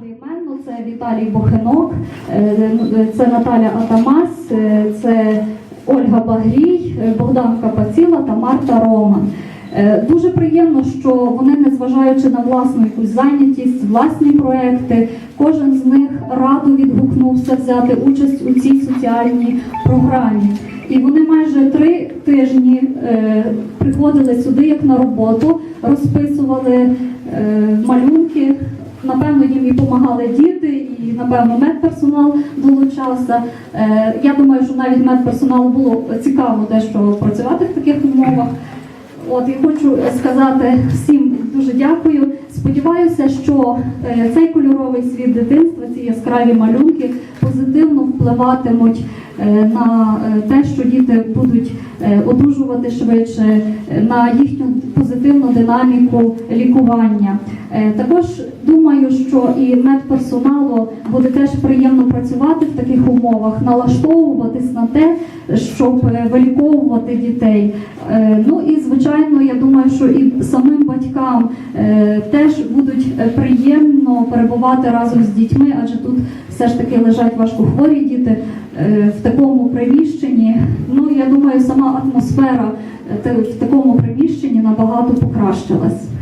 Поіменно це Віталій Бохинок, е, це Наталя Атамась, е, це Ольга Багрій, е, Богдан Капаціла та Марта Роман. Дуже приємно, що вони, незважаючи на власну якусь зайнятість, власні проекти, кожен з них радо відгукнувся взяти участь у цій соціальній програмі. І вони майже три тижні е, приходили сюди як на роботу, розписували е, малюнки. Напевно, їм і допомагали діти, і напевно медперсонал долучався. Е, я думаю, що навіть медперсоналу було цікаво дещо працювати в таких умовах. От і хочу сказати всім дуже дякую. Сподіваюся, що е, цей кольоровий світ дитинства, ці яскраві малюнки позитивно впливатимуть на е, те, що діти будуть е, одужувати швидше, е, на їхню позитивну динаміку лікування. Е, Також думаю, що і медперсоналу буде теж приємно працювати в таких умовах, налаштовуватись на те, щоб е, виліковувати дітей. Е, Ну і звичайно, я думаю, що і самим батькам е, теж будуть приємно перебувати разом з дітьми, адже тут все ж таки лежать важкохворі діти в такому приміщенні. Ну я думаю, сама атмосфера в такому приміщенні набагато покращилась.